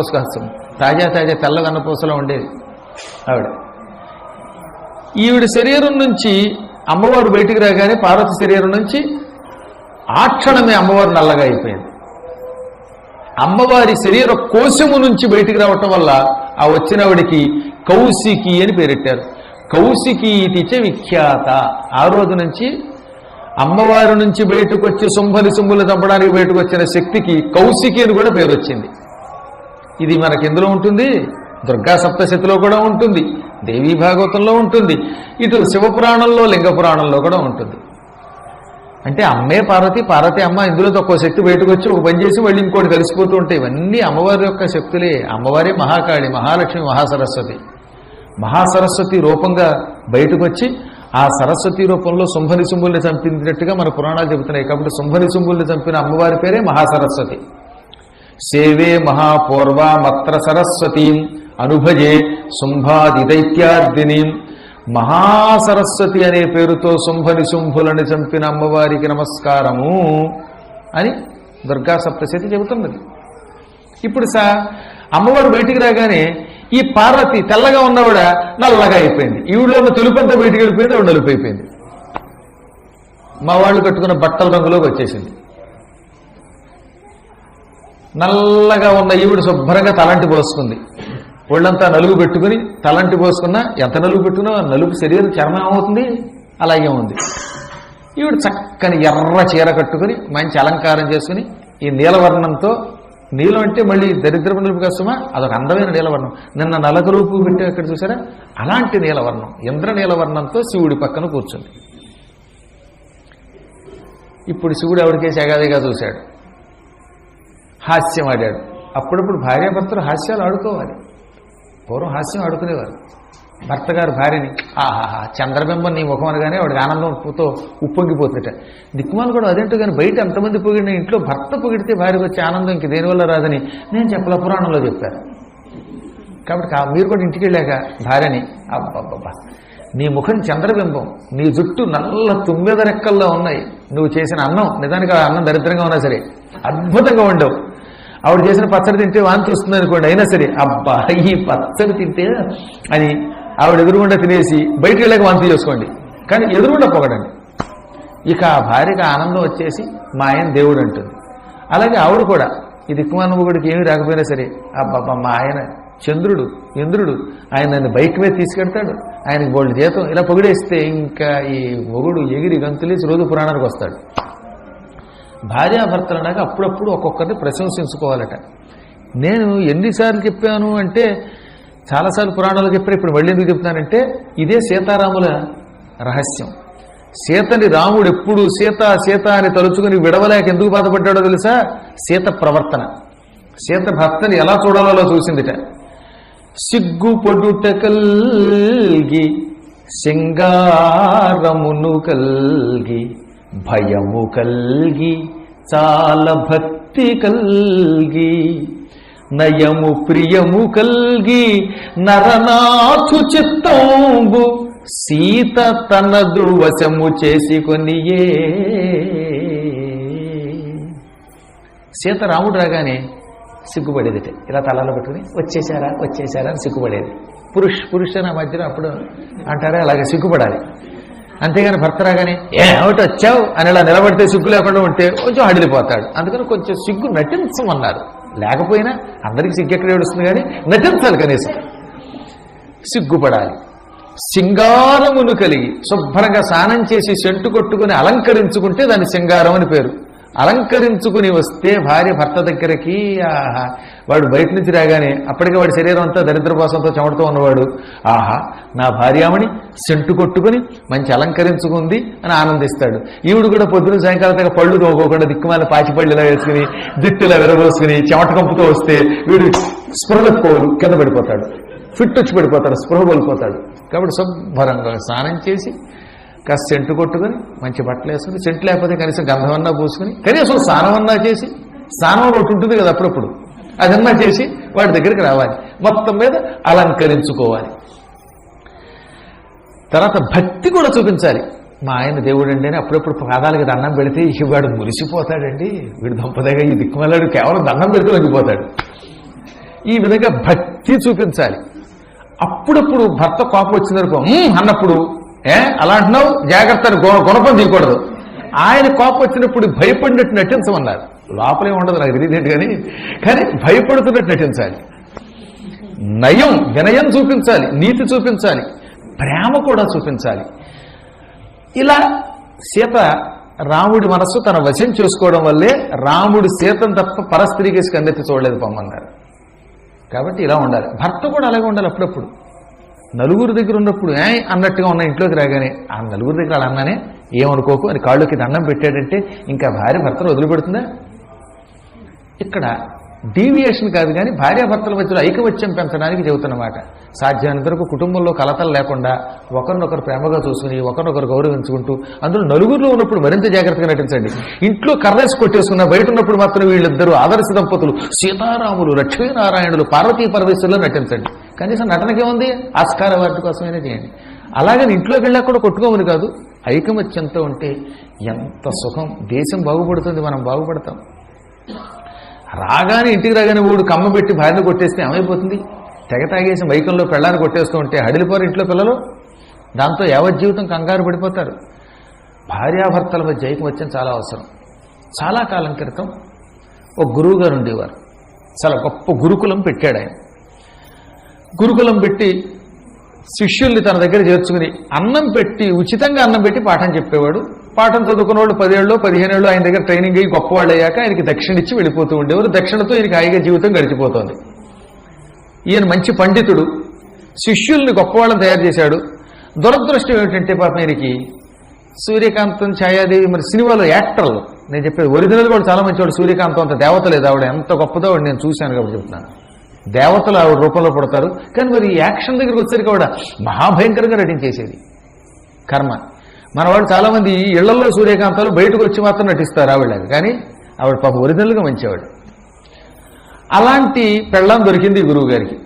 పుస్తకాసం తాజా తాజా తెల్ల పూసలో ఉండేది ఆవిడ. ఈవిడ శరీరం నుంచి అమ్మవారు బయటికి రాగానే పార్వతి శరీరం నుంచి ఆ క్షణమే అమ్మవారు నల్లగా అయిపోయింది. అమ్మవారి శరీర కోశము నుంచి బయటికి రావటం వల్ల ఆ వచ్చినవిడికి కౌశికి అని పేరెట్టారు. కౌశికి ఇతిచ విఖ్యాత. ఆ రోజు నుంచి అమ్మవారి నుంచి బయటకు వచ్చి శుంభని శుంభులు చంపడానికి బయటకు వచ్చిన శక్తికి కౌశికి అని కూడా పేరు వచ్చింది ఇది మనకి ఎందులో ఉంటుంది? దుర్గా సప్తశతిలో కూడా ఉంటుంది. దేవీ భాగవతంలో ఉంటుంది. ఇటు శివపురాణంలో లింగ పురాణంలో కూడా ఉంటుంది. అంటే అమ్మే పార్వతి పార్వతి అమ్మ ఇందులో ఒక్కో శక్తి బయటకు వచ్చి ఒక పని చేసి మళ్ళీ ఇంకోటి కలిసిపోతూ ఉంటాయి ఇవన్నీ అమ్మవారి యొక్క శక్తులే. అమ్మవారే మహాకాళి మహాలక్ష్మి మహాసరస్వతి. మహాసరస్వతి రూపంగా బయటకు వచ్చి ఆ సరస్వతి రూపంలో శుంభని శుంభుల్ని చంపినట్టుగా మన పురాణాలు చెబుతున్నాయి. కాబట్టి శుంభని శుంభుల్ని చంపిన అమ్మవారి పేరే మహాసరస్వతి. సేవే మహాపూర్వామత్ర సరస్వతీం అనుభజే శుంభాదిదైత్యార్దినీం మహాసరస్వతి అనే పేరుతో శుంభని శుంభులని చంపిన అమ్మవారికి నమస్కారము అని దుర్గా సప్తశతి చెబుతున్నది. ఇప్పుడు సా అమ్మవారు బయటికి రాగానే ఈ పార్వతి తెల్లగా ఉన్నవిడ నల్లగా అయిపోయింది. ఈవిడలో ఉన్న తెలుపంతా బయటికి వెళ్ళిపోయింది ఆవిడ నలుపు అయిపోయింది. మా వాళ్ళు కట్టుకున్న బట్టల రంగులోకి వచ్చేసింది. నల్లగా ఉన్న ఈవిడ శుభ్రంగా తలంటి పోసుకుంది. ఒళ్ళంతా నలుగు పెట్టుకుని తలంటి పోసుకున్నా ఎంత నలుగు పెట్టుకున్నా నలుపు శరీరం చర్మం ఏమవుతుంది అలాగే ఉంది. ఈవిడ చక్కని ఎర్ర చీర కట్టుకుని మంచి అలంకారం చేసుకుని ఈ నీలవర్ణంతో నీలం అంటే మళ్ళీ దరిద్రపు నిలుపు కష్టమా అదొక అందమైన నీలవర్ణం. నిన్న నలక రూపు పెట్టి అక్కడ చూసారా? అలాంటి నీలవర్ణం. ఇంద్ర నీలవర్ణంతో శివుడి పక్కన కూర్చుంది. ఇప్పుడు శివుడు ఎవరికేసి ఎగాదిగా చూశాడు. హాస్యం ఆడాడు. అప్పుడప్పుడు భార్యాభర్తలు హాస్యాలు ఆడుకోవాలి. పూర్వం హాస్యం ఆడుకునేవారు. భర్త గారు భార్యని ఆహాహా చంద్రబింబం నీ ముఖం అనగానే వాడికి ఆనందంతో ఉప్పొంగిపోతుంట దిక్కుమాలు కూడా అదేంటో కానీ బయట ఎంతమంది పొగిడిన ఇంట్లో భర్త పొగిడితే భార్యకు వచ్చే ఆనందం ఇంక దేనివల్ల రాదని నేను చెప్పల పురాణంలో చెప్పాను కాబట్టి మీరు కూడా ఇంటికి వెళ్ళాక భార్యని అబ్బబ్బబ్బా నీ ముఖం చంద్రబింబం నీ జుట్టు నల్ల తుమ్మెద రెక్కల్లో ఉన్నాయి. నువ్వు చేసిన అన్నం నిజానికి ఆ అన్నం దరిద్రంగా ఉన్నా సరే అద్భుతంగా ఉండవు ఆవిడ చేసిన పచ్చడి తింటే వాంతి వస్తుంది అనుకోండి. అయినా సరే అబ్బా ఈ పచ్చడి తింటే అని ఆవిడ ఎదురుగుండా తినేసి బయటికి వెళ్ళాక వాంతి చేసుకోండి. కానీ ఎదురుగుండా పొగడండి. ఇక ఆ భార్యకు ఆనందం వచ్చేసి మా ఆయన దేవుడు అంటుంది. అలాగే ఆవిడ కూడా ఈ దిక్కుమానవుడికి ఏమీ రాకపోయినా సరే అబ్బాబ్బా మా ఆయన చంద్రుడు ఇంద్రుడు ఆయన నన్ను బైక్ మీద తీసుకెడతాడు. ఆయనకి బోల్డ్ జీతం. ఇలా పొగిడేస్తే ఇంకా ఈ మొగుడు ఎగిరి గంతులేసి రోజు పురాణానికి వస్తాడు. భార్యాభర్తలు అన్నాక అప్పుడప్పుడు ఒక్కొక్కరిని ప్రశంసించుకోవాలట. నేను ఎన్నిసార్లు చెప్పాను అంటే చాలాసార్లు పురాణాలు చెప్పిన ఇప్పుడు మళ్ళీ ఎందుకు చెప్తానంటే ఇదే సీతారాముల రహస్యం. సీతని రాముడు ఎప్పుడు సీత సీత అని తలుచుకుని విడవలేక ఎందుకు బాధపడ్డాడో తెలుసా? సీత ప్రవర్తన. సీత భర్తని ఎలా చూడాలో అలా చూసిందిట సిగ్గుపొడుట కల్గి సింగారమును కల్గి భయము కల్గి చాలా భక్తి కల్గి నయము ప్రియము కల్గి నరనాథు చిత్తంబు సీత తనదు వశము చేసుకొనియే. సీత రాముడు రాగానే సిగ్గుపడేదిట. ఇలా తలలో పెట్టుకుని వచ్చేసారా వచ్చేసారా అని సిగ్గుపడేది. పురుష్ పురుష నా మధ్యలో అప్పుడు అంటారా అలాగే సిగ్గుపడాలి. అంతేగాని భర్త రాగానే ఏమిటి వచ్చావు? అని ఇలా నిలబడితే సిగ్గు లేకుండా ఉంటే కొంచెం హడిలిపోతాడు అందుకని కొంచెం సిగ్గు నటించమన్నారు. లేకపోయినా అందరికీ సిగ్గు ఎక్కడ ఏడుస్తుంది కానీ నటించాలి కనీసం. సిగ్గుపడాలి. సింగారమును కలిగి శుభ్రంగా స్నానం చేసి సెంటు కొట్టుకుని అలంకరించుకుంటే దాని సింగారం అని పేరు. అలంకరించుకుని వస్తే భార్య భర్త దగ్గరికి ఆహా వాడు బయట నుంచి రాగానే అప్పటికే వాడి శరీరం అంతా దరిద్రపాసంతో చెమటతో ఉన్నవాడు. ఆహా నా భార్యామణి సెంటు కొట్టుకుని మంచి అలంకరించుకుంది అని ఆనందిస్తాడు. ఈవిడు కూడా పొద్దున సాయంకాలం దాకా పళ్ళు తోకోకుండా దిక్కుమాల పాచిపళ్ళు ఇలా వేసుకుని దిట్టులా విరబోసుకుని చెమట కంపుతో వస్తే వీడు స్పృహ కింద పడిపోతాడు. ఫిట్ వచ్చి పడిపోతాడు స్పృహ కోల్పోతాడు. కాబట్టి శుభ్రంగా స్నానం చేసి కాస్త సెంటు కొట్టుకొని మంచి బట్టలు వేసుకుని సెంటు లేకపోతే కనీసం గంధమన్నా పూసుకుని కనీసం స్నానమన్నా చేసి స్నానం ఒకటి ఉంటుంది కదా అప్పుడప్పుడు. అదన్నా చేసి వాడి దగ్గరికి రావాలి. మొత్తం మీద అలంకరించుకోవాలి. తర్వాత భక్తి కూడా చూపించాలి. మా ఆయన దేవుడు అండి అని అప్పుడప్పుడు పాదాలకి దండం పెడితే ఈ వాడు మురిసిపోతాడండి. వీడు దంపదగా ఈ దిక్కుమల్లాడు కేవలం దండం పెడితే వంగిపోతాడు ఈ విధంగా భక్తి చూపించాలి. అప్పుడప్పుడు భర్త కోపం వచ్చిందనుకో అన్నప్పుడు ఏ? అలా అంటున్నావు? జాగ్రత్త అని గుణ- గుణపం తీయకూడదు. ఆయన కోపం వచ్చినప్పుడు భయపడినట్టు నటించమన్నారు. లోపలే ఉండదు నాకు తెలియదు కానీ కానీ భయపడుతున్నట్టు నటించాలి. నయం వినయం చూపించాలి నీతి చూపించాలి ప్రేమ కూడా చూపించాలి. ఇలా సీత రాముడి మనస్సు తన వశం చేసుకోవడం వల్లే రాముడు సీతను తప్ప పరస్త్రీకి కన్నెత్తి చూడలేదు పొమ్మన్నారు కాబట్టి ఇలా ఉండాలి. భర్త కూడా అలాగే ఉండాలి అప్పుడప్పుడు. నలుగురు దగ్గర ఉన్నప్పుడు ఏ అన్నట్టుగా ఉన్న ఇంట్లోకి రాగానే ఆ నలుగురు దగ్గర అలా అన్నానే ఏమనుకోకు అని కాళ్ళకి దండం పెట్టాడంటే ఇంకా భార్య భర్తను వదిలిపెడుతుందా? ఇక్కడ డీవియేషన్ కాదు కానీ భార్యాభర్తల మధ్యలో ఐకమత్యం పెంచడానికి చెబుతున్నమాట. సాధ్యమైనంత వరకు కుటుంబంలో కలతలు లేకుండా ఒకరినొకరు ప్రేమగా చూసుకుని ఒకరినొకరు గౌరవించుకుంటూ అందులో నలుగురిలో ఉన్నప్పుడు మరింత జాగ్రత్తగా నటించండి. ఇంట్లో కర్రేసి కొట్టేసుకున్న బయట ఉన్నప్పుడు మాత్రం వీళ్ళిద్దరూ ఆదర్శ దంపతులు సీతారాములు లక్ష్మీనారాయణులు పార్వతీ పరమేశ్వరులో నటించండి. కనీసం నటనకే ఉంది ఆస్కార వాటి కోసమైనా చేయండి. అలాగని ఇంట్లోకి వెళ్ళాక కూడా కొట్టుకోమని కాదు ఐకమత్యంతో ఉంటే ఎంత సుఖం. దేశం బాగుపడుతుంది మనం బాగుపడతాం. రాగానే ఇంటికి రాగానే ఊడు కమ్మ పెట్టి భార్యను కొట్టేస్తే ఏమైపోతుంది? తెగ తాగేసి మైకంలో పెళ్ళాన్ని కొట్టేస్తూ ఉంటే హడిలిపోరు ఇంట్లో పిల్లలు? దాంతో యావత్ జీవితం కంగారు పడిపోతారు. భార్యాభర్తల మధ్య ఐకమత్యం చాలా అవసరం. చాలా కాలం క్రితం ఒక గురువు గారు ఉండేవారు. చాలా గొప్ప గురుకులం పెట్టాడు ఆయన. గురుకులం పెట్టి శిష్యుల్ని తన దగ్గర చేర్చుకుని అన్నం పెట్టి ఉచితంగా అన్నం పెట్టి పాఠం చెప్పేవాడు. పాఠం చదువుకున్న వాళ్ళు పదేళ్ళు పదిహేనేళ్ళు ఆయన దగ్గర ట్రైనింగ్ అయ్యి గొప్పవాళ్ళు అయ్యాక ఆయనకి దక్షిణ ఇచ్చి వెళ్ళిపోతూ ఉండేవారు. దక్షిణతో ఈయనకి హాయిగా జీవితం గడిచిపోతుంది. ఈయన మంచి పండితుడు. శిష్యుల్ని గొప్పవాళ్ళని తయారు చేశాడు. దురదృష్టం ఏమిటంటే పాపం ఈయనకి సూర్యకాంతం ఛాయాదేవి మరి సినిమాలో యాక్టర్లు. నేను చెప్పేది ఒరిజినల్ కూడా చాలా మంచివాడు సూర్యకాంతం అంత దేవత లేదు. ఆవిడ ఎంత గొప్పదో ఆవిడ నేను చూశాను కాబట్టి చెప్తున్నాను. దేవతలు ఆవిడ రూపంలో పడతారు. కానీ మరి యాక్షన్ దగ్గరికి వచ్చేసరికి ఆవిడ మహాభయంకరంగా నటించేసేది. కర్మ. మన వాళ్ళు చాలామంది ఇళ్ళలో సూర్యకాంతాలు బయటకు వచ్చి మాత్రం నటిస్తారు ఆవిడ కానీ ఆవిడ పాప ఒరిజినల్గా మంచివాడు. అలాంటి పెళ్ళం దొరికింది గురువుగారికి.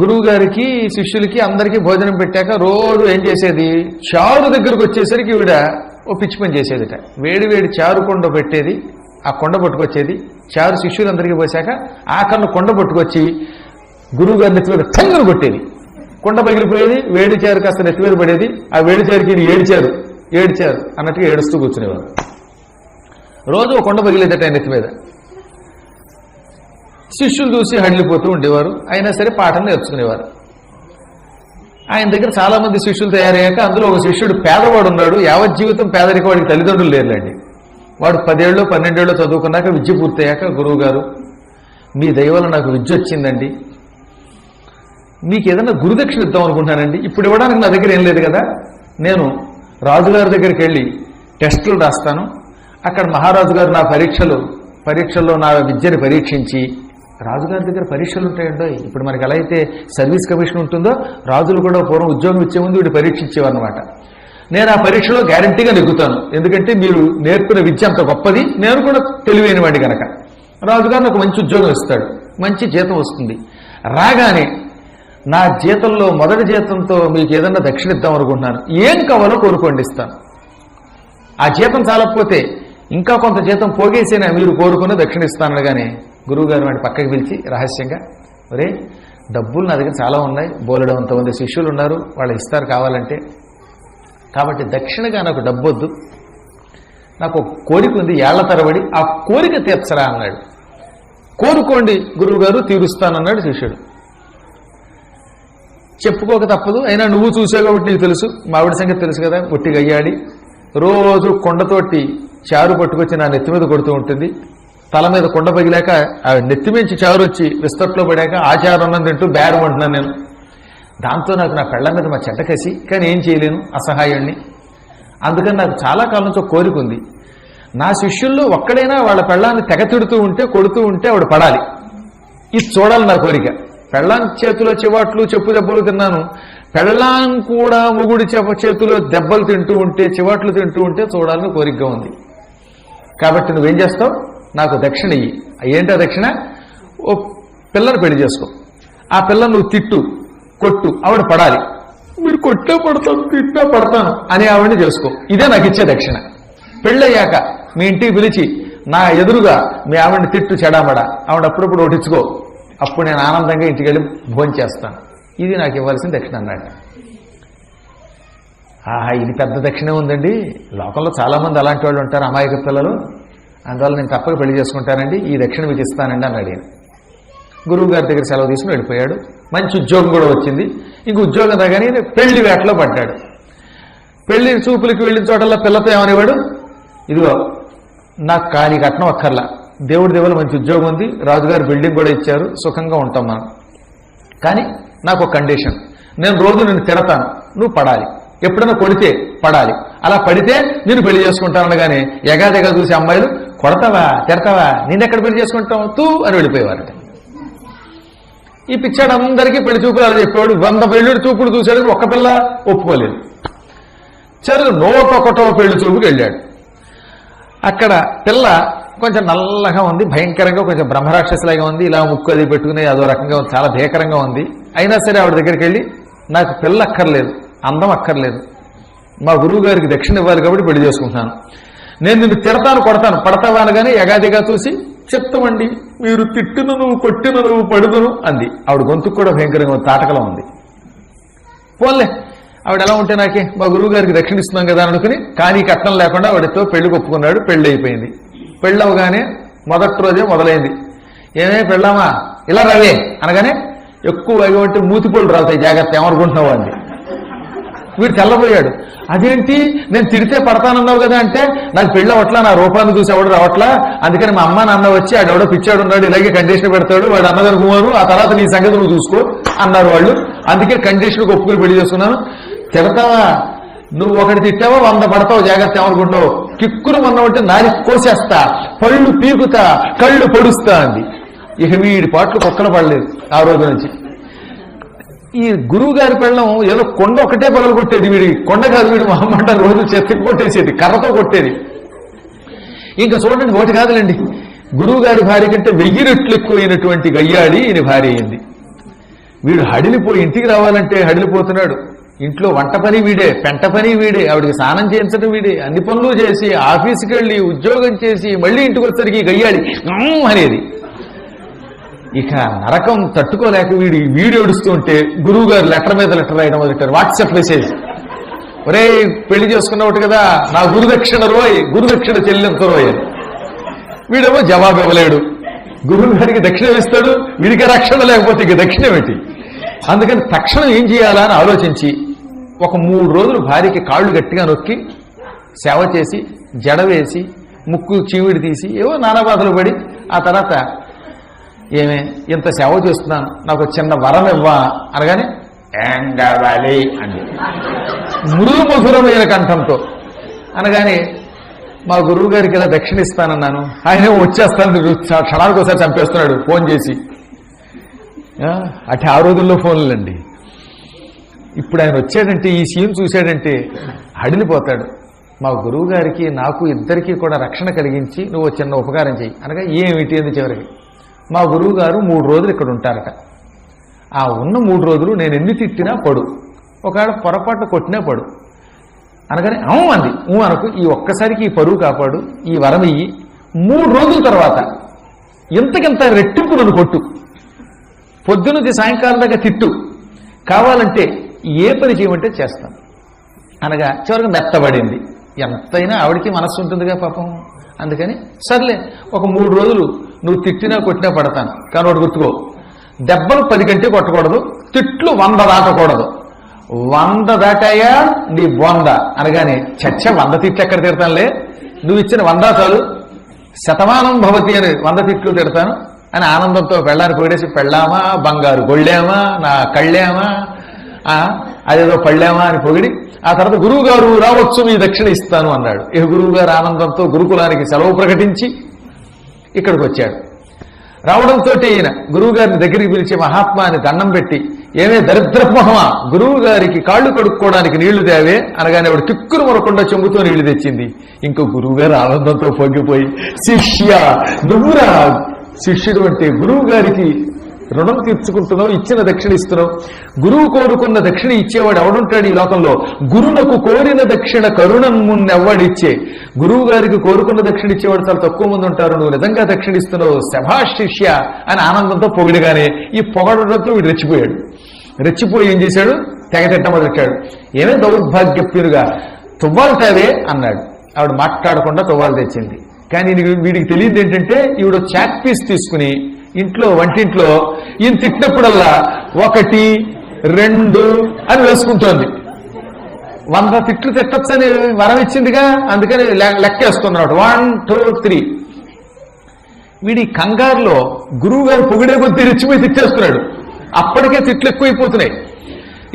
గురువుగారికి శిష్యులకి అందరికీ భోజనం పెట్టాక రోజు ఏం చేసేది? చారు దగ్గరకు వచ్చేసరికి ఈవిడ ఓ పిచ్చి పని చేసేదిట. వేడి వేడి చారు కొండ పెట్టేది ఆ కొండ పట్టుకొచ్చేది. చారు శిష్యులందరికీ పోసాక కన్ను కొండ పట్టుకొచ్చి గురువు గారి నెత్తి మీద కొట్టేది. కుండ పగిలిపోయేది వేడి చేరు కాస్త నెత్తి మీద పడేది ఆ వేడి చేరుకి ఏడిచారు. ఏడిచారు. అన్నట్టుగా ఏడుస్తూ కూర్చునేవారు. రోజు కొండ పగిలేదట ఆయన నెత్తి మీద. శిష్యులు చూసి హడిలిపోతూ ఉండేవారు. అయినా సరే పాఠం నేర్చుకునేవారు. ఆయన దగ్గర చాలామంది శిష్యులు తయారయ్యాక అందులో ఒక శిష్యుడు పేదవాడు ఉన్నాడు. యావత్ జీవితం పేదరిక వాడికి తల్లిదండ్రులు లేరులేండి. వాడు పదేళ్ళు పన్నెండేళ్ళు చదువుకున్నాక విద్య పూర్తయ్యాక గురువు గారు మీ దయవల్ల నాకు విద్య వచ్చిందండి. మీకు ఏదైనా గురుదక్షిణ ఇద్దాం అనుకుంటానండి ఇప్పుడు ఇవ్వడానికి నా దగ్గర ఏం లేదు కదా? నేను రాజుగారి దగ్గరికి వెళ్ళి టెస్టులు రాస్తాను. అక్కడ మహారాజు గారు నా పరీక్షలు పరీక్షల్లో నా విద్యను పరీక్షించి రాజుగారి దగ్గర పరీక్షలు ఉంటాయండో. ఇప్పుడు మనకి ఎలా అయితే సర్వీస్ కమిషన్ ఉంటుందో రాజులు కూడా పూర్వం ఉద్యోగం ఇచ్చే ముందు వీడు పరీక్ష ఇచ్చేవన్నమాట నేను ఆ పరీక్షలో గ్యారంటీగా నెగ్గుతాను. ఎందుకంటే మీరు నేర్పిన విద్య అంత గొప్పది నేను కూడా తెలివైన వాడి కనుక రాజుగారిని నాకు మంచి ఉద్యోగం ఇస్తాడు. మంచి జీతం వస్తుంది. రాగానే నా జీతంలో మొదటి జీతంతో మీకు ఏదన్నా దక్షిణ ఇద్దాం అనుకుంటున్నాను. ఏం కావాలో కోరుకోండి ఇస్తాను. ఆ జీతం చాలకపోతే ఇంకా కొంత జీతం పోగేసినా మీరు కోరుకుని దక్షిణ కానీ గురువుగారు వాటి పక్కకి పిలిచి రహస్యంగా ఒరే డబ్బులు నా దగ్గర చాలా ఉన్నాయి బోలడం అంతమంది శిష్యులు ఉన్నారు వాళ్ళు ఇస్తారు కావాలంటే. కాబట్టి దక్షిణగా నాకు డబ్బు వద్దు నాకు ఒక కోరిక ఉంది ఏళ్ళ తరబడి. ఆ కోరిక తీర్చరా అన్నాడు. కోరుకోండి గురువుగారు తీరుస్తానన్నాడు శిష్యుడు. చెప్పుకోక తప్పదు. అయినా నువ్వు చూసావు కాబట్టి నీకు తెలుసు. మావిడి సంగతి తెలుసు కదా. ఒట్టి గయ్యాడి. రోజు కొండతోటి చారు పట్టుకొచ్చి నా నెత్తి మీద కొడుతూ ఉంటుంది. తల మీద కొండ పగిలాక ఆ నెత్తి మించి చారు వచ్చి విస్తట్లో పడాక ఆ చారు అన్నం తింటూ బేరం అంటున్నాను నేను. దాంతో నాకు నా పెళ్ళ మీద మా చెడ్డ కసి. కానీ ఏం చేయలేను. అసహాయాన్ని అందుకని నాకు చాలా కాలం నుంచి కోరిక ఉంది. నా శిష్యుల్లో ఒక్కడైనా వాళ్ళ పెళ్ళాన్ని తెగ తిడుతూ ఉంటే కొడుతూ ఉంటే ఆవిడ పడాలి. ఇది చూడాలి నా కోరిక. పెళ్ళాం చేతిలో చివాట్లు చెప్పు దెబ్బలు తిన్నాను. పెళ్ళాం కూడా ముగుడి చెప్ప చేతిలో దెబ్బలు తింటూ ఉంటే చివాట్లు తింటూ ఉంటే చూడాలని కోరికగా ఉంది. కాబట్టి నువ్వేం చేస్తావు? నాకు దక్షిణ ఇయ్యి. ఏంటో దక్షిణ ఓ పిల్లని పెళ్ళి చేసుకో. ఆ పిల్లను నువ్వు తిట్టు కొట్టు ఆవిడ పడాలి. మీరు కొట్టే పడతాను తిట్టే పడతాను అని ఆవిడని చేసుకో ఇదే నాకు ఇచ్చే దక్షిణ పెళ్ళయ్యాక మీ ఇంటికి పిలిచి నా ఎదురుగా మీ ఆవిడని తిట్టు చెడామడా. ఆవిడ అప్పుడప్పుడు ఓటించుకో. అప్పుడు నేను ఆనందంగా ఇంటికి వెళ్ళి భోంచేస్తాను ఇది నాకు ఇవ్వాల్సిన దక్షిణ అన్నాడు. ఆహా ఇది పెద్ద దక్షిణే ఉందండి. లోకంలో చాలామంది అలాంటి వాళ్ళు ఉంటారు అమాయక పిల్లలు. అందువల్ల నేను తప్పక పెళ్ళి చేసుకుంటానండి. ఈ దక్షిణ మీకు ఇస్తానండి అని అడిగాను గురువు గారి దగ్గర సెలవు తీసుకుని వెళ్ళిపోయాడు. మంచి ఉద్యోగం కూడా వచ్చింది. ఇంక ఉద్యోగం రాగానే పెళ్ళి వేటలో పడ్డాడు. పెళ్ళి చూపులకి వెళ్ళిన చోటల్లా పిల్లతో ఏమనేవాడు? ఇదిగో నాకు ఖాళీ కట్నం అక్కర్లా. దేవుడి దేవుల మంచి ఉద్యోగం ఉంది రాజుగారు బిల్డింగ్ కూడా ఇచ్చారు సుఖంగా ఉంటాం మనం. కానీ నాకు ఒక కండిషన్ నేను రోజు నిన్ను తిడతాను నువ్వు పడాలి. ఎప్పుడైనా కొడితే పడాలి. అలా పడితే నేను పెళ్ళి చేసుకుంటాను అనగానే ఎగాదెగా చూసి అమ్మాయిలు కొడతావా? తిడతావా? నిన్నెక్కడ పెళ్ళి చేసుకుంటావు? తూ అని వెళ్ళిపోయేవారట. ఈ పిచ్చాడు అందరికీ పెళ్ళి చూపులు అలా చెప్పేవాడు. వంద పెళ్ళి చూపులు చూశాడు ఒక్క పిల్ల ఒప్పుకోలేదు. చదువు నూటొకటో పెళ్ళి చూపుకి వెళ్ళాడు. అక్కడ పిల్ల కొంచెం నల్లగా ఉంది భయంకరంగా కొంచెం బ్రహ్మరాక్షసులాగా ఉంది. ఇలా ముక్కు అది పెట్టుకుని అదో రకంగా ఉంది, చాలా భీకరంగా ఉంది. అయినా సరే ఆవిడ దగ్గరికి వెళ్ళి నాకు పిల్ల అక్కర్లేదు అందం అక్కర్లేదు. మా గురువు గారికి దక్షిణ ఇవ్వాలి కాబట్టి పెళ్ళి చేసుకుంటున్నాను. నేను నిన్ను తిడతాను కొడతాను పడతావాను కానీ ఎగాదిగా చూసి చెప్తామండి మీరు తిట్టును నువ్వు కొట్టిన నువ్వు పడుదును అంది. ఆవిడ గొంతుకు కూడా భయంకరంగా తాటకలం ఉంది. పోన్లే ఆవిడ ఎలా ఉంటే నాకే? మా గురువు గారికి దక్షిణ ఇస్తున్నాం కదా అని అనుకుని కానీ కట్నం లేకుండా ఆవిడతో పెళ్ళి ఒప్పుకున్నాడు పెళ్ళి అయిపోయింది. పెళ్ళవగానే మొదటి రోజే మొదలైంది. ఏమే పెళ్ళామా? ఇలా రవే అనగానే ఎక్కువ ఎటువంటి మూతిపళ్ళు రాలుతాయి జాగ్రత్త ఏమనుకుంటున్నావు అండి వీడు తెల్లబోయాడు అదేంటి? నేను తిడితే పడతానన్నావు కదా అంటే నాకు పెళ్ళి అవట్లా నా రూపాన్ని చూసి ఎవడు రావట్లా? అందుకని మా అమ్మ నాన్న వచ్చి ఆడెవడో పిచ్చాడు ఉన్నాడు ఇలాగే కండిషన్ పెడతాడు వాడు అన్నగారు కుమారు ఆ తర్వాత నీ సంగతి నువ్వు చూసుకో అన్నారు వాళ్ళు. అందుకే కండిషన్ ఒప్పుకుని పెళ్ళి చేసుకున్నాను తిడతావా? నువ్వు ఒకటి తిట్టావా వంద పడతావు జాగ్రత్త ఏమనుకుంటావు? కిక్కురు ఉంటే నారి కోసేస్తా పళ్ళు పీకుతా కళ్ళు పొడుస్తా అంది. ఇక వీడి పాటలు పక్కన పడలేదు ఆ రోజు నుంచి. ఈ గురువు గారి పెళ్ళం ఏదో కొండ ఒకటే పగలు కొట్టేది వీడి. కొండ కాదు వీడి మహమ్మాట రోజు చెత్తకి కొట్టేసేది కర్రతో కొట్టేది. ఇంకా చూడండి ఒకటి కాదులేండి. గురువు గారి భార్య కంటే వెయ్యి రెట్లు ఎక్కువైనటువంటి గయ్యాడి ఈయన భార్య అయింది. వీడు హడిలిపోయి ఇంటికి రావాలంటే హడిలిపోతున్నాడు. ఇంట్లో వంట పని వీడే పెంట పని వీడే ఆవిడికి స్నానం చేయించడం వీడే అన్ని పనులు చేసి ఆఫీస్కి వెళ్ళి ఉద్యోగం చేసి మళ్ళీ ఇంటికి వచ్చేసరికి గయ్యాడి అనేది. ఇక నరకం తట్టుకోలేక వీడి వీడు ఏడుస్తుంటే గురువు గారు లెటర్ మీద లెటర్ రాయడం మొదలెట్టారు వాట్సాప్ మెసేజ్. ఒరే పెళ్ళి చేసుకున్నవాడు కదా నా గురుదక్షిణ రోయ్ గురుదక్షిణ చెల్లింత రోయ్ వీడేమో జవాబు ఇవ్వలేడు. గురువు గారికి దక్షిణ ఇస్తాడు వీడికి రక్షణ లేకపోతే ఇక దక్షిణ ఏంటి? అందుకని తక్షణం ఏం చేయాలా అని ఆలోచించి ఒక మూడు రోజులు భార్యకి కాళ్ళు గట్టిగా నొక్కి సేవ చేసి జడ వేసి ముక్కు చీవిడి తీసి ఏవో నానా బాధలు పడి ఆ తర్వాత ఏమే ఇంత సేవ చేస్తున్నాను నాకు చిన్న వరం ఇవ్వా అనగానే ఏంగవాలి కావాలి మృదు మధురమైన కంఠంతో అనగానే మా గురువు గారికి ఇలా దక్షిణ ఇస్తానన్నాను ఆయన వచ్చేస్తాను క్షణానికి ఒకసారి చంపేస్తున్నాడు ఫోన్ చేసి. అటు ఆ రోజుల్లో ఫోన్లండి ఇప్పుడు ఆయన వచ్చాడంటే ఈ సీన్ చూశాడంటే హడిలిపోతాడు. మా గురువు గారికి నాకు ఇద్దరికీ కూడా రక్షణ కలిగించి నువ్వు చిన్న ఉపకారం చెయ్యి. అనగా ఏమిటి అని చివరికి. మా గురువు గారు మూడు రోజులు ఇక్కడ ఉంటారట. ఆ ఉన్న మూడు రోజులు నేను ఎన్ని తిట్టినా పడు. ఒకవేళ పొరపాటు కొట్టినా పడు. అనగానే అవు అంది. ఊ అనకు ఈ ఒక్కసారికి ఈ పరువు కాపాడు ఈ వరం ఇయ్యి. మూడు రోజుల తర్వాత ఇంతకింత రెట్టింపు నన్ను కొట్టు. పొద్దున్నది సాయంకాలం దాకా తిట్టు. కావాలంటే ఏ పని చేయమంటే చేస్తాను అనగా చివరికి మెత్తబడింది. ఎంతైనా ఆవిడికి మనస్సు ఉంటుందిగా పాపం. అందుకని సర్లే ఒక మూడు రోజులు నువ్వు తిట్టినా కొట్టినా పడతాను. కానీ ఒకటి గుర్తుకో దెబ్బలు పది కంటే కొట్టకూడదు తిట్లు వంద దాటకూడదు. వంద దాటాయా? నీ బొంద. అనగానే చచ్చ వంద తిట్లు ఎక్కడ తిడతానులే? నువ్వు ఇచ్చిన వంద చాలు. శతమానం భవతి అని వంద తిట్లు తిడతాను. అని ఆనందంతో పెళ్ళాన్ని పొగిడేసి పెళ్ళామా? బంగారు గొళ్ళామా? నా కళ్ళామా? అదేదో పళ్ళామా అని పొగిడి ఆ తర్వాత గురువు గారు రావచ్చు మీ దక్షిణ ఇస్తాను అన్నాడు. ఇక గురువు గారు ఆనందంతో గురుకులానికి సెలవు ప్రకటించి ఇక్కడికి వచ్చాడు రావడంతో ఈయన గురువు గారిని దగ్గరికి పిలిచి మహాత్మాని దండం పెట్టి ఏమే దరిద్రమహమా గురువు గారికి కాళ్ళు కడుక్కోవడానికి నీళ్ళు తేవే? అనగానే ఆవిడ కిక్కురు మొరకుండా చెంబుతో నీళ్ళు తెచ్చింది. ఇంకో గురువు గారు ఆనందంతో పొంగిపోయి శిష్య నువ్వురా శిష్యుడు అంటే గురువు గారికి రుణం తీర్చుకుంటున్నావు ఇచ్చిన దక్షిణ ఇస్తున్నావు. గురువు కోరుకున్న దక్షిణ ఇచ్చేవాడు ఎవడుంటాడు ఈ లోకంలో? గురువునకు కోరిన దక్షిణ కరుణం మున్నెవ్వడిచ్చే గురువు గారికి కోరుకున్న దక్షిణ ఇచ్చేవాడు చాలా తక్కువ మంది ఉంటారు. నువ్వు నిజంగా దక్షిణ ఇస్తున్నావు శభాష్ శిష్య అని ఆనందంతో పొగిడిగానే ఈ పొగడడంతో వీడు రెచ్చిపోయాడు. రెచ్చిపోయి ఏం చేశాడు? తెగ తిట్ట మొదలెట్టాడు. ఏమే దౌర్భాగ్యప్యులుగా తువ్వాలు అన్నాడు. ఆవిడ మాట్లాడకుండా తువ్వాలు తెచ్చింది. కానీ వీడికి తెలియదు ఏంటంటే ఈవిడ చాక్ పీస్ తీసుకుని ఇంట్లో వంటింట్లో ఈయన తిట్టినప్పుడల్లా ఒకటి రెండు అని వేసుకుంటోంది. వంద తిట్లు తిట్టొచ్చని వరం ఇచ్చిందిగా అందుకని లె- లెక్కేసుకున్నాడు. వన్ టూ త్రీ వీడి కంగారులో గురువు గారు పొగిడే కొద్దీ రెచ్చిపోయి తిట్టేస్తున్నాడు. అప్పటికే తిట్లు ఎక్కువైపోతున్నాయి.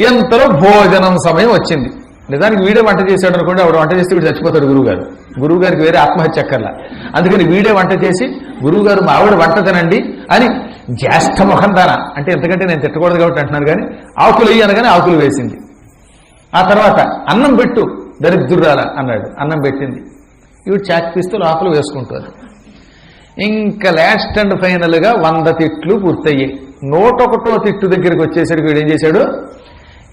ఎంతలో భోజనం సమయం వచ్చింది. నిజానికి వీడే వంట చేశాడు అనుకోండి ఆవిడ వంట చేస్తే వీడు చచ్చిపోతాడు గురువు గారు గురువు గారికి వేరే ఆత్మహత్య అక్కర్లా. అందుకని వీడే వంట చేసి గురువుగారు మా ఆవిడ వంట తినండి అని జ్యేష్ఠ ముఖం దాన అంటే ఎంతకంటే నేను తిట్టకూడదు కాబట్టి అంటున్నాను కానీ ఆకులు వేయి అనగానే ఆకులు వేసింది. ఆ తర్వాత అన్నం పెట్టు దరిద్రురాల అన్నాడు. అన్నం పెట్టింది. ఇవి చాక్ పిస్తూ లోపల వేసుకుంటుంది. ఇంకా లాస్ట్ అండ్ ఫైనల్గా వంద తిట్లు పూర్తయ్యాయి. నూట ఒకటో తిట్టు దగ్గరికి వచ్చేసరికి వీడు ఏం చేశాడు?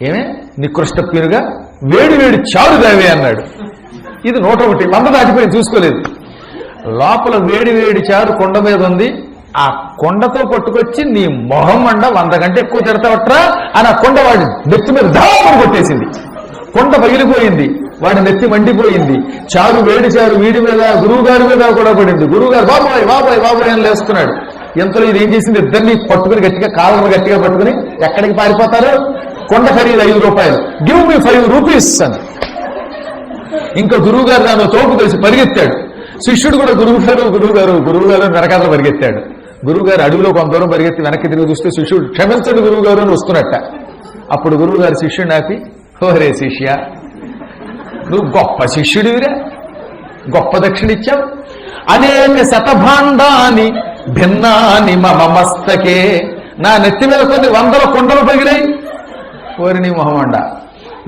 ఏమే నికృష్టప్యునుగా వేడి వేడి చారు దావే అన్నాడు. ఇది నూట ఒకటి. వంద దాటిపోయింది చూసుకోలేదు. లోపల వేడి వేడి చారు కొండ మీద ఉంది. ఆ కొండతో పట్టుకొచ్చి నీ మొహం మండ వంద కంటే ఎక్కువ తిడతావట్రా అని ఆ కొండ వాడి నెత్తి మీద దాపని కొట్టేసింది. కొండ పగిలిపోయింది. వాడి నెత్తి మండిపోయింది. చారు వేడి చారు వీడి మీద గురువు గారి మీద కూడా పడింది. గురువు గారు బాబాయ్ బాబాయ్ బాబాయ్ అని లేస్తున్నాడు. ఎంతలో ఇది ఏం చేసింది? ఇద్దరిని పట్టుకుని గట్టిగా కాళ్ళను గట్టిగా పట్టుకుని ఎక్కడికి పారిపోతారు? కొండ ఖరీదు ఐదు రూపాయలు. గివ్ మీ ఫైవ్ రూపీస్ అని. ఇంకా గురువు గారు దాని తోపు కలిసి పరిగెత్తాడు. శిష్యుడు కూడా గురువు గారు గురువు గారు గురువు గారు వెనకాల పరిగెత్తాడు. గురువు గారు అడవిలో కొంత దూరం పరిగెత్తి వెనక్కి తిరిగి చూస్తే శిష్యుడు క్షమించడు గురువు గారు అని వస్తున్నట్ట. అప్పుడు గురువు గారు శిష్యుడిని ఆపి హోరే శిష్య నువ్వు గొప్ప శిష్యుడివిరా గొప్ప దక్షిణిచ్చావు. అనేక శతభాండాని భిన్నాని మమస్తకే మస్తకే నా నెత్తి మీద కొన్ని వందల కొండలు పగిలాయి. ఓరిని మొహమండ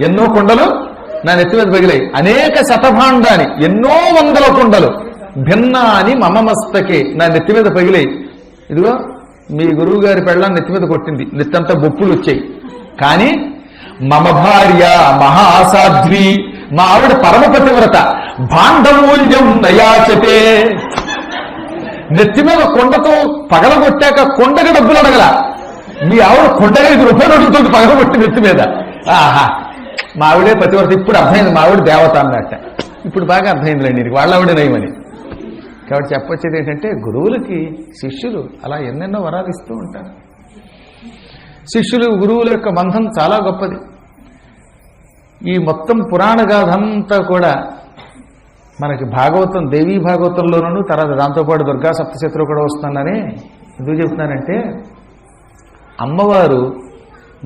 ఎన్నో కొండలు? నా నెత్తి మీద పగిలాయి. అనేక శతభాండాని ఎన్నో వందల కొండలు. భిన్నాని మమ మస్తకే నా నెత్తి మీద పగిలాయి. ఇదిగో మీ గురువు గారి పెళ్ళాన్ని నెత్తి మీద కొట్టింది. నెత్తంతా బొప్పులు వచ్చాయి. కానీ మమ భార్య మహాసాధ్వి మా ఆవిడ పరమపతివ్రత భాండమూల్యం నయాచతే. నెత్తి మీద కొండతో పగలగొట్టాక కొండకి డబ్బులు అడగల. మీ ఆవిడ కొండగా ఐదు రూపాయలు అడుగుతుంది పగలగొట్టి నెత్తి మీద. ఆహా. మావిడే ఆవిడే ఇప్పుడు అర్థమైంది మావిడ దేవత అన్నట్ట. ఇప్పుడు బాగా అర్థమైందిలేండి ఇది వాళ్ళ ఆవిడ నయమని. కాబట్టి చెప్పొచ్చేది ఏంటంటే గురువులకి శిష్యులు అలా ఎన్నెన్నో వరాలు ఇస్తూ ఉంటారు. శిష్యులు గురువుల యొక్క బంధం చాలా గొప్పది. ఈ మొత్తం పురాణ గాథ అంతా కూడా మనకి భాగవతం దేవీ భాగవతంలోనూ తర్వాత దాంతోపాటు దుర్గా సప్తశత్రువు కూడా వస్తున్నానని ఎందుకు చెప్తున్నానంటే అమ్మవారు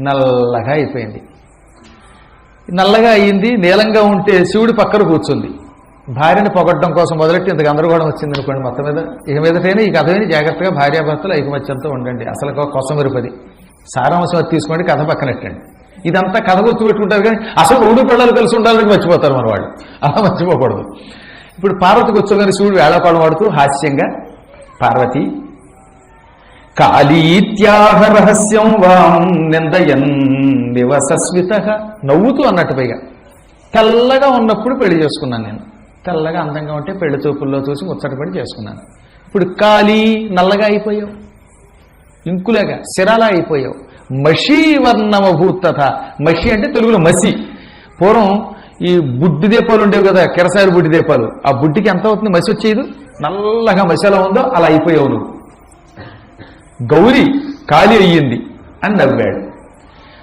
నల్లగా అయిపోయింది. నల్లగా అయ్యింది నీలంగా ఉంటే శివుడి పక్కన కూర్చుంది. భార్యని పొగడ్డం కోసం మొదలెట్టి ఇంత గందరగోళం వచ్చింది అనుకోండి మొత్తం మీద. ఇక మీదటైనా ఈ కథ విని జాగ్రత్తగా భార్యాభర్తలు ఐకమత్యంతో ఉండండి. అసలు కొసమెరుపది సారాంశం అది తీసుకోండి కథ పక్కనెట్టండి ఇదంతా కథ గుర్తు పెట్టుకుంటారు కానీ అసలు ఊడు పిల్లలు కలిసి ఉండాలని మర్చిపోతారు మన వాళ్ళు. అలా మర్చిపోకూడదు. ఇప్పుడు పార్వతి కూర్చోగానే శివుడు వేళాపాడు వాడుతూ హాస్యంగా పార్వతి కాళీత్యాహ రహస్యం వాం నిందయన్ నివసస్విత. నవ్వుతూ అన్నట్టు పైగా. తెల్లగా ఉన్నప్పుడు పెళ్ళి చేసుకున్నాను నేను. తెల్లగా అందంగా ఉంటే పెళ్ళి చూపుల్లో చూసి ముచ్చటపడి చేసుకున్నాను. ఇప్పుడు కాళీ నల్లగా అయిపోయావు. ఇంకులాగా సిరాలా అయిపోయావు. మషీ వర్ణమభూతత మషి అంటే తెలుగులో మసి. పూర్వం ఈ బుడ్డి దీపాలు ఉండేవి కదా కిరసారి బుడ్డి దీపాలు. ఆ బుడ్డికి ఎంత అవుతుంది? మసి వచ్చేది? నల్లగా మసి ఎలా ఉందో అలా అయిపోయావు నువ్వు. గౌరి ఖాళీ అయ్యింది అని నవ్వాడు.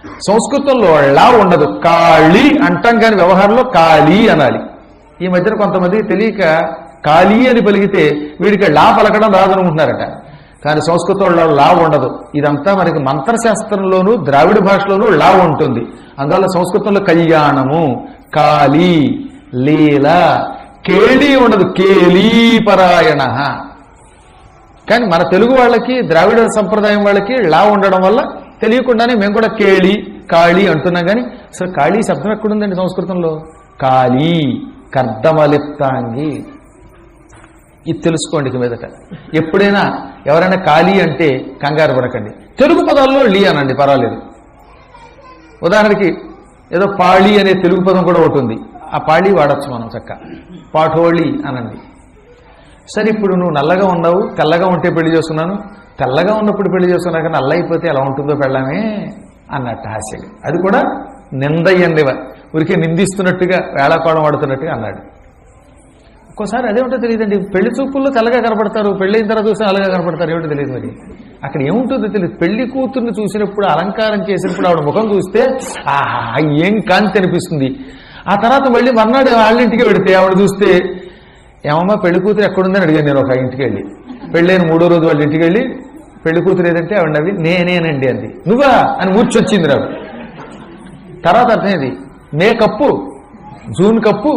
సంస్కృతంలో లా ఉండదు. కాళీ అంటాం కానీ వ్యవహారంలో కాళీ అనాలి. ఈ మధ్యన కొంతమంది తెలియక కాళీ అని పలికితే వీడికి లా పలకడం రాదనుకుంటున్నారట. కానీ సంస్కృతంలో లా ఉండదు. ఇదంతా మనకి మంత్రశాస్త్రంలోనూ ద్రావిడ భాషలోనూ లా ఉంటుంది. అందువల్ల సంస్కృతంలో కళ్యాణము కాళీ లీల కేళీ ఉండదు. కేళీపరాయణ. కానీ మన తెలుగు వాళ్ళకి ద్రావిడ సంప్రదాయం వాళ్ళకి లా ఉండడం వల్ల తెలియకుండానే మేము కూడా కేళి కాళీ అంటున్నాం కానీ అసలు కాళీ శబ్దం ఎక్కడుందండి సంస్కృతంలో? కాళీ కర్దమలిప్తాంగి. ఇది తెలుసుకోండి ఇక మీదట. ఎప్పుడైనా ఎవరైనా ఖాళీ అంటే కంగారు పడకండి. తెలుగు పదాల్లో లీ అనండి పర్వాలేదు. ఉదాహరణకి ఏదో పాళి అనే తెలుగు పదం కూడా ఒకటి ఉంది. ఆ పాళి వాడచ్చు మనం చక్క పాఠోళి అనండి. సరే ఇప్పుడు నువ్వు నల్లగా ఉన్నావు తెల్లగా ఉంటే పెళ్ళి చేస్తున్నాను. తెల్లగా ఉన్నప్పుడు పెళ్ళి చేస్తున్నాక నల్ల అయిపోతే ఎలా ఉంటుందో పెళ్ళామే అన్నట్టు హాస్యగా అది కూడా నిందయ్యండి ఊరికే నిందిస్తున్నట్టుగా వేళాకోళం ఆడుతున్నట్టుగా అన్నాడు. ఒక్కోసారి అదేమిటో తెలియదండి. పెళ్ళి చూపుల్లో తెల్లగా కనపడతారు పెళ్ళి అయిన తర్వాత చూస్తే అలాగా కనపడతారు ఏమిటో తెలియదు మరి. అక్కడ ఏముంటుందో తెలియదు. పెళ్ళి కూతుర్ని చూసినప్పుడు అలంకారం చేసినప్పుడు ఆవిడ ముఖం చూస్తే ఆహా ఏం కాంతి అనిపిస్తుంది. ఆ తర్వాత మళ్ళీ మర్నాడు వాళ్ళ ఇంటికి పెడితే ఆవిడ చూస్తే ఏమమ్మా పెళ్ళి కూతురు ఎక్కడుందని అడిగాను నేను ఒక ఇంటికి వెళ్ళి పెళ్ళైన మూడో రోజు వాళ్ళ ఇంటికి వెళ్ళి పెళ్ళి కూతురు ఏదంటే ఆవిడ నవ్వి నేనేనండి అంది. నువ్వా? అని ఊర్చొచ్చింది రావు తర్వాత అర్థమైంది మేకప్పు జూన్ కప్పు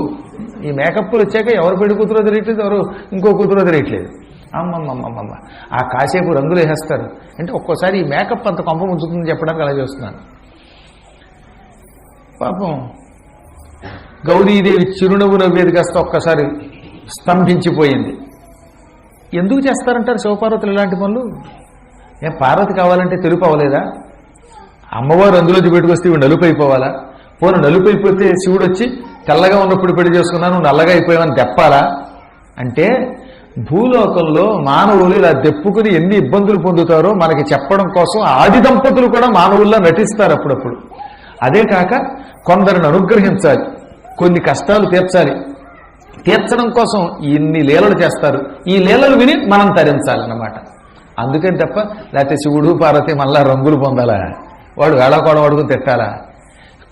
ఈ మేకప్పులు వచ్చాక ఎవరు పెళ్ళి కూతురో తెలియట్లేదు ఎవరు ఇంకో కూతురో తెలియట్లేదు. అమ్మమ్మమ్మమ్మ ఆ కాసేపు రంగులు వేసేస్తారు. అంటే ఒక్కోసారి ఈ మేకప్ అంత కొంప ముంచుతుందని చెప్పడానికి అలా చేస్తున్నాను. పాపం గౌరీదేవి చిరునవ్వు నవ్వేది కాస్త ఒక్కసారి స్తంభించిపోయింది. ఎందుకు చేస్తారంటారు శివపార్వతులు ఇలాంటి పనులు? ఏం పార్వతి కావాలంటే తెలుపు అవ్వలేదా? అమ్మవారు అందులోకి పెట్టుకొస్తే ఇవి నలుపు అయిపోవాలా? పోను నలుపు అయిపోతే శివుడు వచ్చి తెల్లగా ఉన్నప్పుడు పెళ్ళి చేసుకున్నాను నువ్వు నల్లగా అయిపోయావని తెప్పాలా అంటే భూలోకంలో మానవులు ఇలా దెప్పుకుని ఎన్ని ఇబ్బందులు పొందుతారో మనకి చెప్పడం కోసం ఆది దంపతులు కూడా మానవుల్లో నటిస్తారు అప్పుడప్పుడు. అదే కాక కొందరిని అనుగ్రహించాలి. కొన్ని కష్టాలు తీర్చాలి. తీర్చడం కోసం ఇన్ని లీలలు చేస్తారు. ఈ లీలలు విని మనం తరించాలన్నమాట. అందుకని తప్ప లేకపోతే శివుడు పార్వతి మళ్ళా రంగులు పొందాలా? వాడు వేళకోడ అడుగుని తిట్టాలా?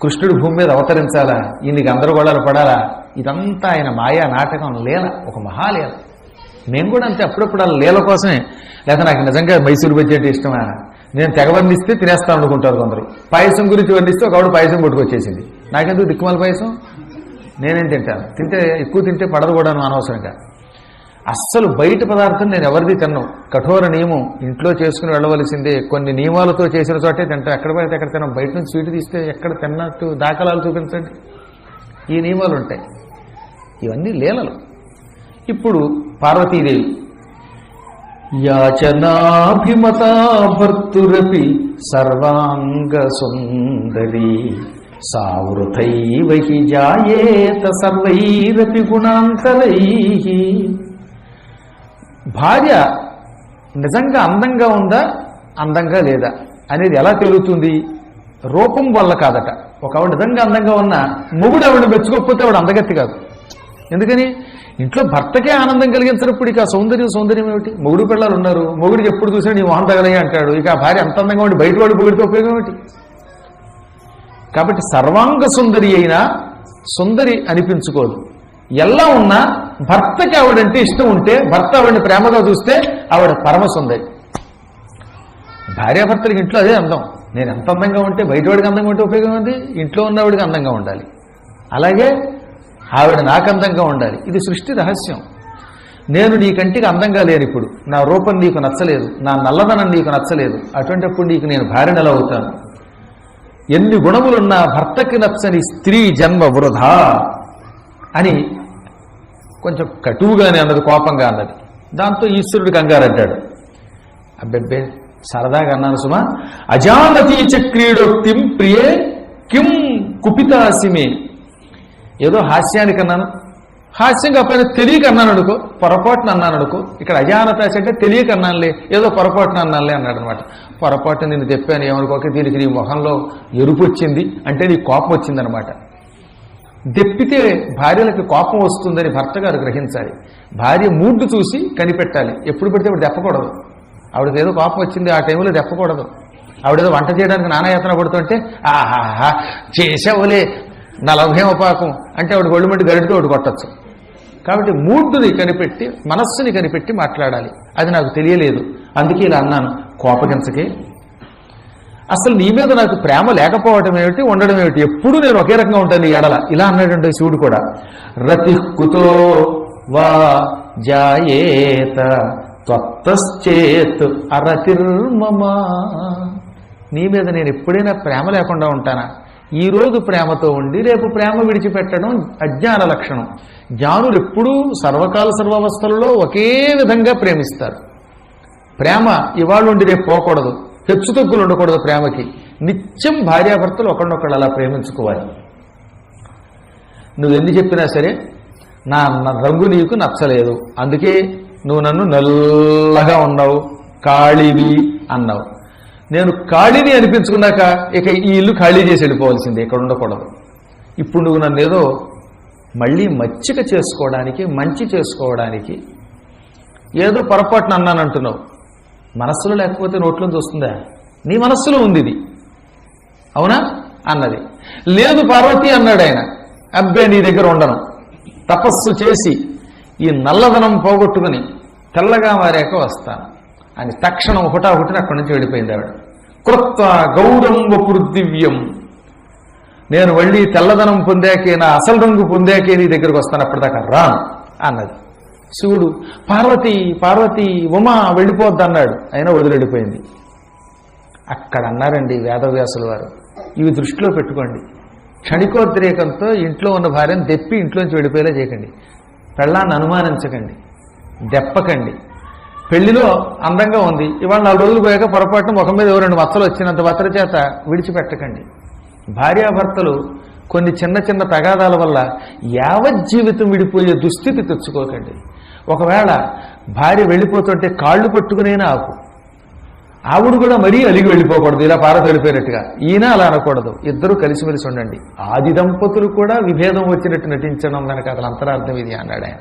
కృష్ణుడు భూమి మీద అవతరించాలా? ఇన్ని గందరగోళాలు పడాలా? ఇదంతా ఆయన మాయా నాటకం లీల ఒక మహాలీల. మేము కూడా అంతే అప్పుడప్పుడు ఆ లీల కోసమే. లేదా నాకు నిజంగా మైసూరు బజ్జీ అంటే ఇష్టమా? నేను తెగ వర్ణిస్తే తినేస్తాను అనుకుంటారు కొందరు. పాయసం గురించి వర్ణిస్తే ఒకవిడ పాయసం కొట్టుకొచ్చేసింది నాకెందుకు దిక్కుమాల పాయసం? నేనేం తింటాను? తింటే ఎక్కువ తింటే పడదు కూడా అనవసరంగా. అస్సలు బయట పదార్థం నేను ఎవరిది తినను. కఠోర నియమం. ఇంట్లో చేసుకుని వెళ్ళవలసిందే. కొన్ని నియమాలతో చేసిన చోటే తింటాం. ఎక్కడ పడితే ఎక్కడ తినం బయట నుంచి స్వీట్ తీస్తే ఎక్కడ తిన్నట్టు దాఖలాలు చూపించండి. ఈ నియమాలు ఉంటాయి ఇవన్నీ లీలలు. ఇప్పుడు పార్వతీదేవి. యాచనాభిమతా భర్తురపి సర్వాంగ సుందరి సావృతైవ హి జాయేత సర్వైరపి గుణాంతరై. భార్య నిజంగా అందంగా ఉందా అందంగా లేదా అనేది ఎలా తెలుగుతుంది రూపం వల్ల కాదట. ఒక ఆవిడ నిజంగా అందంగా ఉన్నా మొగుడు ఆవిడ మెచ్చుకోకపోతే ఆవిడ అందగత్తి కాదు. ఎందుకని? ఇంట్లో భర్తకే ఆనందం కలిగించినప్పుడు ఇక సౌందర్యం సౌందర్యం ఏమిటి? మొగుడు పిల్లలు ఉన్నారు. మొగుడికి ఎప్పుడు చూసినా నీ మొహం తగలయ్య అంటాడు. ఇక ఆ భార్య అంత అందంగా ఉండి బయట వాడు పొగిడితే ఉపయోగం ఏమిటి? కాబట్టి సర్వాంగ సుందరి అయినా సుందరి అనిపించుకోదు. ఎలా ఉన్నా భర్తకి ఆవిడంటే ఇష్టం ఉంటే భర్త ఆవిడని ప్రేమగా చూస్తే ఆవిడ పరమ సుందరి. భార్యాభర్తలకి ఇంట్లో అదే అందం. నేను ఎంత అందంగా ఉంటే బయటవాడికి అందంగా ఉంటే ఉపయోగం ఉంది ఇంట్లో ఉన్నవాడికి అందంగా ఉండాలి. అలాగే ఆవిడ నాకు అందంగా ఉండాలి. ఇది సృష్టి రహస్యం. నేను నీ కంటికి అందంగా లేను ఇప్పుడు నా రూపం నీకు నచ్చలేదు నా నల్లదనం నీకు నచ్చలేదు అటువంటిప్పుడు నీకు నేను భార్యను ఎలా అవుతాను? ఎన్ని గుణములున్నా భర్తకి నచ్చని స్త్రీ జన్మ వృధా అని కొంచెం కటువుగానే అన్నది కోపంగా అన్నది. దాంతో ఈశ్వరుడు కంగారడ్డాడు అబ్బెబ్బే సరదాగా అన్నాను సుమా అజానతీ చక్రీడోక్తిం ప్రియే కిం కుపితాసిమే. ఏదో హాస్యానికి అన్నాను హాస్యంగా పైన తెలియక అన్నాను అనుకో పొరపాటున అన్నాను అనుకో ఇక్కడ అజానతాశ అంటే తెలియక అన్నానులే ఏదో పొరపాటున అన్నానులే అన్నాడు అనమాట పొరపాటు నేను తెప్పాను ఏమనుకోక దీనికి నీ మొహంలో ఎరుపు వచ్చింది అంటే నీ కోపం వచ్చిందనమాట. దెప్పితే భార్యలకు కోపం వస్తుందని భర్త గారు గ్రహించాలి. భార్య మూడ్డు చూసి కనిపెట్టాలి. ఎప్పుడు పెడితే ఇప్పుడు దెప్పకూడదు. ఆవిడకి ఏదో కోపం వచ్చింది ఆ టైంలో దెప్పకూడదు. ఆవిడేదో వంట చేయడానికి నానాయాతన పడుతుంటే ఆహాహా చేసావులే నలభై పాకం అంటే ఆవిడ ఒళ్ళు మట్టి గరిటితో ఒకటి కొట్టచ్చు. కాబట్టి మూడ్డుని కనిపెట్టి మనస్సుని కనిపెట్టి మాట్లాడాలి. అది నాకు తెలియలేదు. అందుకే ఇలా అన్నాను. కోపగించకే. అసలు నీ మీద నాకు ప్రేమ లేకపోవటం ఏమిటి ఉండడం ఏమిటి? ఎప్పుడు నేను ఒకే రకంగా ఉంటాను ఎడల. ఇలా అన్నాడంటే శివుడు కూడా. రతి కుతో వా జాయేత త్వత్తశ్చేత్ అరతిర్మమా. నీ మీద నేను ఎప్పుడైనా ప్రేమ లేకుండా ఉంటానా? ఈరోజు ప్రేమతో ఉండి రేపు ప్రేమ విడిచిపెట్టడం అజ్ఞాన లక్షణం. జ్ఞానులు ఎప్పుడూ సర్వకాల సర్వావస్థలలో ఒకే విధంగా ప్రేమిస్తారు. ప్రేమ ఇవాళ ఉండి రేపు పోకూడదు. హెచ్చు తగ్గులు ఉండకూడదు ప్రేమకి. నిత్యం భార్యాభర్తలు ఒకరినొకళ్ళు అలా ప్రేమించుకోవాలి. నువ్వు ఎన్ని చెప్పినా సరే నా రంగు నీకు నచ్చలేదు. అందుకే నువ్వు నన్ను నల్లగా ఉన్నావు కాళివి అన్నావు. నేను ఖాళీని అనిపించుకున్నాక ఇక ఈ ఇల్లు ఖాళీ చేసి వెళ్ళిపోవాల్సిందే ఇక్కడ ఉండకూడదు. ఇప్పుడు నువ్వు నన్ను ఏదో మళ్ళీ మచ్చిక చేసుకోవడానికి మంచి చేసుకోవడానికి ఏదో పొరపాటున అన్నానంటున్నావు మనస్సులో లేకపోతే నోట్లోంచి వస్తుందా నీ మనస్సులో ఉంది ఇది. అవునా? అన్నది. లేదు పార్వతి అన్నాడు ఆయన. అబ్బే నీ దగ్గర ఉండను. తపస్సు చేసి ఈ నల్లదనం పోగొట్టుకుని తెల్లగా మారాక వస్తాను. అని తక్షణం హుటాహుటిన అక్కడి నుంచి వెళ్ళిపోయింది ఆవిడ. కృత్వ గౌరంబ పృథివ్యం. నేను మళ్ళీ తెల్లదనం పొందాకే నా అసలు రంగు పొందాకే నీ దగ్గరకు వస్తాను అప్పటిదాకా రాను అన్నది. శివుడు పార్వతి పార్వతి ఉమా వెళ్ళిపోద్ది అన్నాడు. అయినా వదిలిపోయింది అక్కడ అన్నారండి వేదవ్యాసుల వారు ఇవి దృష్టిలో పెట్టుకోండి. క్షణికోద్రేకంతో ఇంట్లో ఉన్న భార్యను దెప్పి ఇంట్లోంచి వెళ్ళిపోయేలా చేయకండి. పెళ్ళాన్ని అనుమానించకండి. దెప్పకండి. పెళ్ళిలో అందంగా ఉంది. ఇవాళ నాలుగు రోజులు పోయాక పొరపాటున ముఖం మీద రెండు మచ్చలు వచ్చినంత వత్ర చేత విడిచిపెట్టకండి. భార్యాభర్తలు కొన్ని చిన్న చిన్న తగాదాల వల్ల యావజ్జీవితం విడిపోయే దుస్థితి తెచ్చుకోకండి. ఒకవేళ భార్య వెళ్ళిపోతుంటే కాళ్ళు పట్టుకునేనా ఆకు ఆవిడ కూడా మరీ అలిగి వెళ్ళిపోకూడదు. ఇలా పార వెళ్ళిపోయినట్టుగా. ఈయన అలా అనకూడదు. ఇద్దరు కలిసిమెలిసి ఉండండి. ఆది దంపతులు కూడా విభేదం వచ్చినట్టు నటించడం దానికి అతని అంతరార్థం ఇది అన్నాడు ఆయన.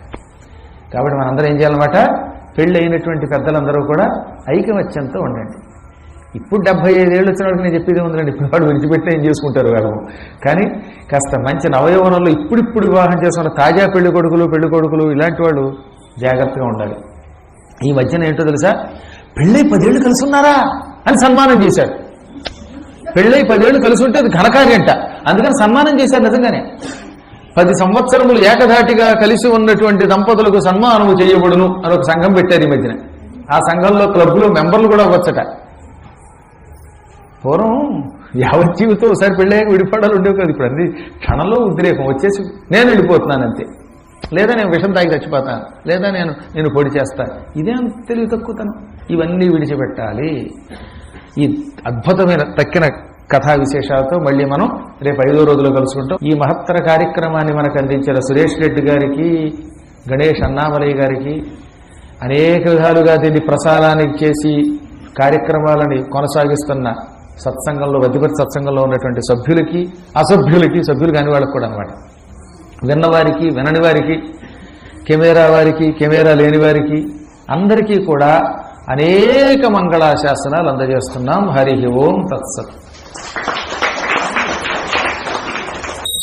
కాబట్టి మనందరం ఏం చేయాలన్నమాట? పెళ్ళైనటువంటి పెద్దలందరూ కూడా ఐకమత్యంతో ఉండండి. ఇప్పుడు డెబ్బై ఐదేళ్ళు ఏళ్ళు వాడికి నేను చెప్పేది ఉందండి ఇప్పుడు వాడు విడిచిపెట్టి ఏం చేసుకుంటారు వాళ్ళము కానీ కాస్త మంచి నవయవనంలో ఇప్పుడిప్పుడు వివాహం చేసుకున్న తాజా పెళ్ళి కొడుకులు పెళ్ళి కొడుకులు ఇలాంటి వాళ్ళు జాగ్రత్తగా ఉండాలి. ఈ మధ్యన ఏంటో తెలుసా? పెళ్ళై పదేళ్ళు కలిసి ఉన్నారా అని సన్మానం చేశాడు. పెళ్ళై పదేళ్ళు కలిసి ఉంటే అది ఘనకార్యంట. అందుకని సన్మానం చేశారు నిజంగానే. పది సంవత్సరములు ఏకధాటిగా కలిసి ఉన్నటువంటి దంపతులకు సన్మానము చేయబడును అని ఒక సంఘం పెట్టారు ఈ మధ్యన. ఆ సంఘంలో క్లబ్లో మెంబర్లు కూడా అవ్వచ్చట పూర్వం యావత్ జీవితం ఒకసారి పెళ్ళాక విడిపడాలు ఉండేవి కదా. ఇప్పుడు అన్ని క్షణంలో ఉద్రేకం వచ్చేసి నేను వెళ్ళిపోతున్నాను అంతే. లేదా నేను విషం తాగి చచ్చిపోతాను. లేదా నేను నేను పొడి చేస్తాను. ఇదేం తెలివి తక్కువతనం. ఇవన్నీ విడిచిపెట్టాలి. ఈ అద్భుతమైన తక్కిన కథా విశేషాలతో మళ్ళీ మనం రేపు ఐదో రోజులు కలుసుకుంటాం. ఈ మహత్తర కార్యక్రమాన్ని మనకు అందించిన సురేష్ రెడ్డి గారికి గణేష్ అన్నామలయ్య గారికి అనేక విధాలుగా దీన్ని ప్రసారానికి చేసి కార్యక్రమాలని కొనసాగిస్తున్న సత్సంగంలో వద్దిపతి సత్సంగంలో ఉన్నటువంటి సభ్యులకి అసభ్యులకి సభ్యులు కాని వాళ్ళకి కూడా అనమాట విన్నవారికి వినని వారికి కెమెరా వారికి కెమెరా లేని వారికి అందరికీ కూడా అనేక మంగళాశాసనాలు అందజేస్తున్నాం. హరి ఓం తత్సత్.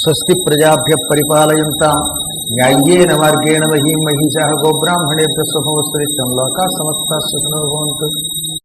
స్వస్తి ప్రజాభ్య పరిపాలయంతాం. న్యాయ్యేన మార్గేణ మహీం మహిషా గోబ్రాహ్మణేభ్య శుభమస్తరిత్యం లోకా సమస్త సుఖనో భవంతు.